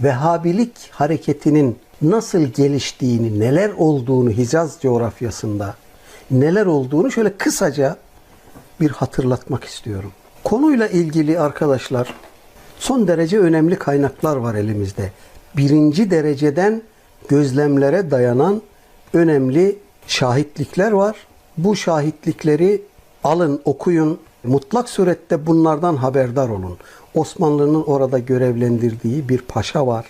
Vehhabilik hareketinin nasıl geliştiğini, neler olduğunu Hicaz coğrafyasında, neler olduğunu şöyle kısaca bir hatırlatmak istiyorum. Konuyla ilgili arkadaşlar son derece önemli kaynaklar var elimizde. Birinci dereceden gözlemlere dayanan önemli şahitlikler var. Bu şahitlikleri alın, okuyun. Mutlak surette bunlardan haberdar olun. Osmanlı'nın orada görevlendirdiği bir paşa var.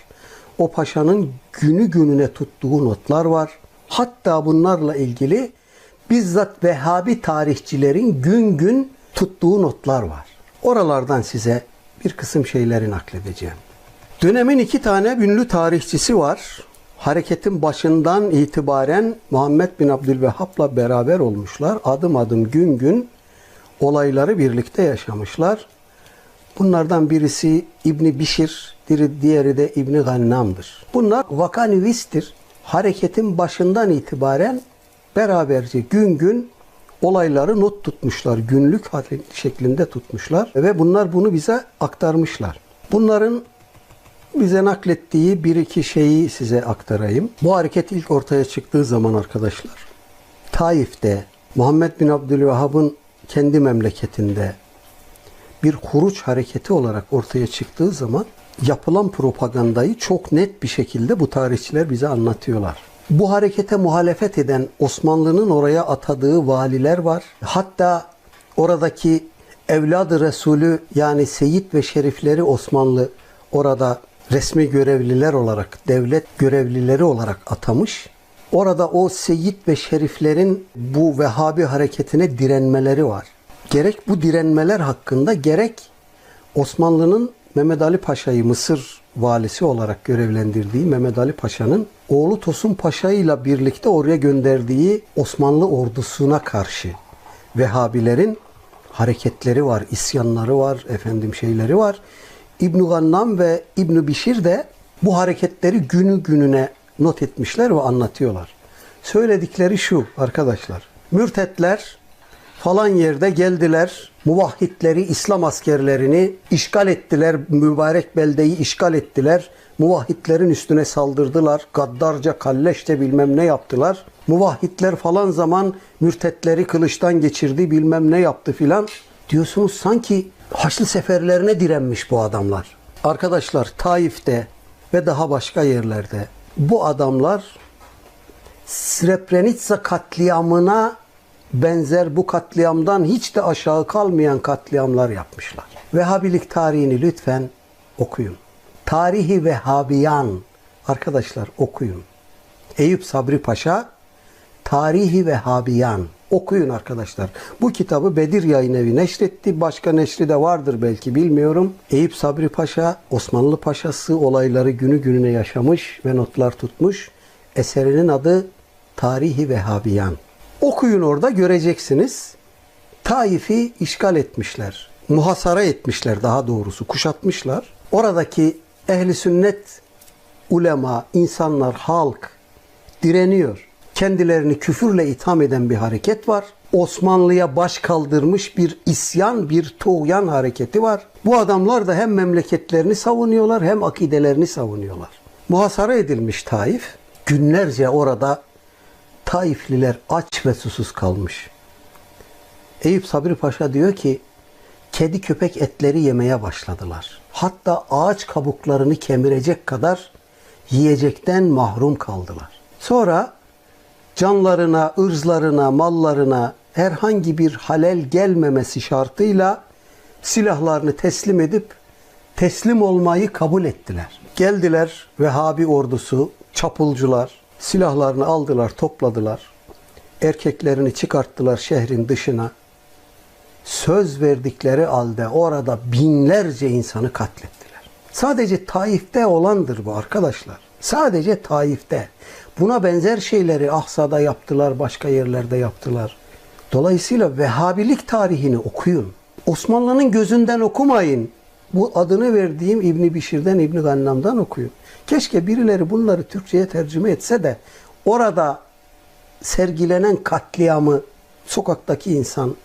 O paşanın günü gününe tuttuğu notlar var. Hatta bunlarla ilgili bizzat Vehhabi tarihçilerin gün gün tuttuğu notlar var. Oralardan size bir kısım şeyleri nakledeceğim. Dönemin iki tane ünlü tarihçisi var. Hareketin başından itibaren Muhammed bin Abdülvehhab'la beraber olmuşlar. Adım adım gün gün olayları birlikte yaşamışlar. Bunlardan birisi İbni Bişir, diğeri de İbni Gannam'dır. Bunlar vakanüvistir. Hareketin başından itibaren beraberce gün gün olayları not tutmuşlar. Günlük şeklinde tutmuşlar ve bunlar bunu bize aktarmışlar. Bunların bize naklettiği bir iki şeyi size aktarayım. Bu hareket ilk ortaya çıktığı zaman arkadaşlar Taif'te Muhammed bin Abdülvehhab'ın kendi memleketinde bir huruç hareketi olarak ortaya çıktığı zaman yapılan propagandayı çok net bir şekilde bu tarihçiler bize anlatıyorlar. Bu harekete muhalefet eden Osmanlı'nın oraya atadığı valiler var. Hatta oradaki evladı Resulü yani Seyit ve Şerifleri Osmanlı orada resmi görevliler olarak, devlet görevlileri olarak atamış. Orada o Seyit ve Şeriflerin bu Vehhabi hareketine direnmeleri var. Gerek bu direnmeler hakkında gerek Osmanlı'nın Mehmet Ali Paşa'yı Mısır valisi olarak görevlendirdiği Mehmet Ali Paşa'nın oğlu Tosun Paşa ile birlikte oraya gönderdiği Osmanlı ordusuna karşı Vehhabilerin hareketleri var, isyanları var, efendim şeyleri var. İbn Gannam ve İbn Bişir de bu hareketleri günü gününe not etmişler ve anlatıyorlar. Söyledikleri şu arkadaşlar. Mürtetler falan yerde geldiler. Muvahhidleri, İslam askerlerini işgal ettiler. Mübarek beldeyi işgal ettiler. Muvahhidlerin üstüne saldırdılar. Gaddarca, kalleşçe bilmem ne yaptılar. Muvahhidler falan zaman mürtetleri kılıçtan geçirdi bilmem ne yaptı filan. Diyorsunuz sanki Haçlı seferlerine direnmiş bu adamlar. Arkadaşlar Taif'te ve daha başka yerlerde bu adamlar Srebrenica katliamına benzer bu katliamdan hiç de aşağı kalmayan katliamlar yapmışlar. Vehhabilik tarihini lütfen okuyun. Tarihi Vehhabiyan arkadaşlar okuyun. Eyüp Sabri Paşa Tarihi Vehhabiyan okuyun arkadaşlar. Bu kitabı Bedir Yayın Evi neşretti. Başka neşri de vardır belki bilmiyorum. Eyüp Sabri Paşa Osmanlı Paşası olayları günü gününe yaşamış ve notlar tutmuş. Eserinin adı Tarihi Vehhabiyan. Okuyun orada göreceksiniz. Taif'i işgal etmişler. Muhasara etmişler daha doğrusu. Kuşatmışlar. Oradaki ehli sünnet ulema, insanlar, halk direniyor. Kendilerini küfürle itham eden bir hareket var. Osmanlı'ya baş kaldırmış bir isyan, bir tuğyan hareketi var. Bu adamlar da hem memleketlerini savunuyorlar hem akidelerini savunuyorlar. Muhasara edilmiş Taif. Günlerce orada Taifliler aç ve susuz kalmış. Eyüp Sabri Paşa diyor ki kedi köpek etleri yemeye başladılar. Hatta ağaç kabuklarını kemirecek kadar yiyecekten mahrum kaldılar. Sonra canlarına, ırzlarına, mallarına herhangi bir halel gelmemesi şartıyla silahlarını teslim edip teslim olmayı kabul ettiler. Geldiler Vehhabi ordusu, çapulcular, silahlarını aldılar, topladılar. Erkeklerini çıkarttılar şehrin dışına. Söz verdikleri halde orada binlerce insanı katlettiler. Sadece Taif'te olandır bu arkadaşlar. Sadece Taif'te. Buna benzer şeyleri Ahsa'da yaptılar, başka yerlerde yaptılar. Dolayısıyla Vehhabilik tarihini okuyun. Osmanlı'nın gözünden okumayın. Bu adını verdiğim İbni Bişir'den, İbni Gannam'dan okuyun. Keşke birileri bunları Türkçe'ye tercüme etse de orada sergilenen katliamı sokaktaki insan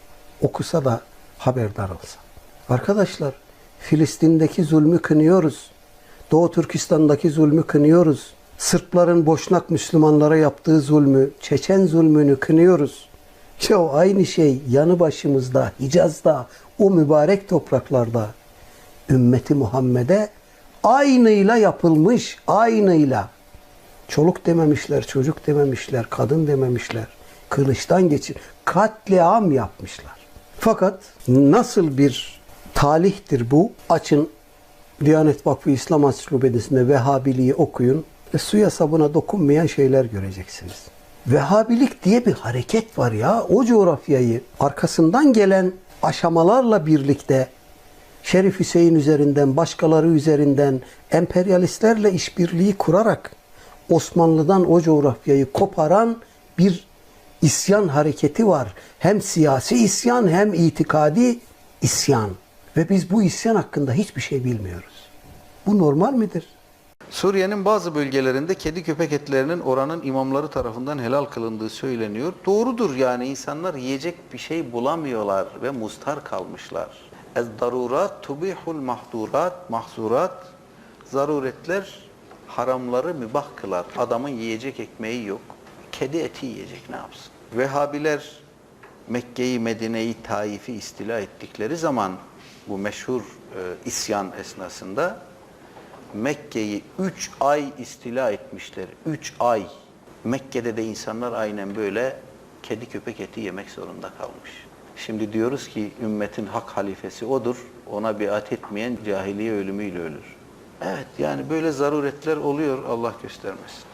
okusa da haberdar olsa. Arkadaşlar Filistin'deki zulmü kınıyoruz. Doğu Türkistan'daki zulmü kınıyoruz. Sırpların Boşnak Müslümanlara yaptığı zulmü, Çeçen zulmünü kınıyoruz. Ya aynı şey yanı başımızda, Hicaz'da, o mübarek topraklarda ümmeti Muhammed'e aynıyla yapılmış, aynıyla. Çoluk dememişler, çocuk dememişler, kadın dememişler. Kılıçtan geçir, katliam yapmışlar. Fakat nasıl bir talihtir bu? Açın Diyanet Vakfı İslam Ansiklopedisinde Vehhabiliği okuyun ve suya sabuna dokunmayan şeyler göreceksiniz. Vehhabilik diye bir hareket var ya. O coğrafyayı arkasından gelen aşamalarla birlikte Şerif Hüseyin üzerinden, başkaları üzerinden emperyalistlerle işbirliği kurarak Osmanlı'dan o coğrafyayı koparan bir isyan hareketi var. Hem siyasi isyan hem itikadi isyan. Ve biz bu isyan hakkında hiçbir şey bilmiyoruz. Bu normal midir? Suriye'nin bazı bölgelerinde kedi köpek etlerinin oranın imamları tarafından helal kılındığı söyleniyor. Doğrudur yani insanlar yiyecek bir şey bulamıyorlar ve mustar kalmışlar. Ez darurat tubihul mahdurat, mahzurat, zaruretler haramları mübah kılar. Adamın yiyecek ekmeği yok. Kedi eti yiyecek ne yapsın? Vehhabiler Mekke'yi, Medine'yi, Taif'i istila ettikleri zaman bu meşhur e, isyan esnasında Mekke'yi 3 ay istila etmişler. 3 ay. Mekke'de de insanlar aynen böyle kedi köpek eti yemek zorunda kalmış. Şimdi diyoruz ki ümmetin hak halifesi odur. Ona biat etmeyen cahiliye ölümüyle ölür. Evet yani böyle zaruretler oluyor Allah göstermesin.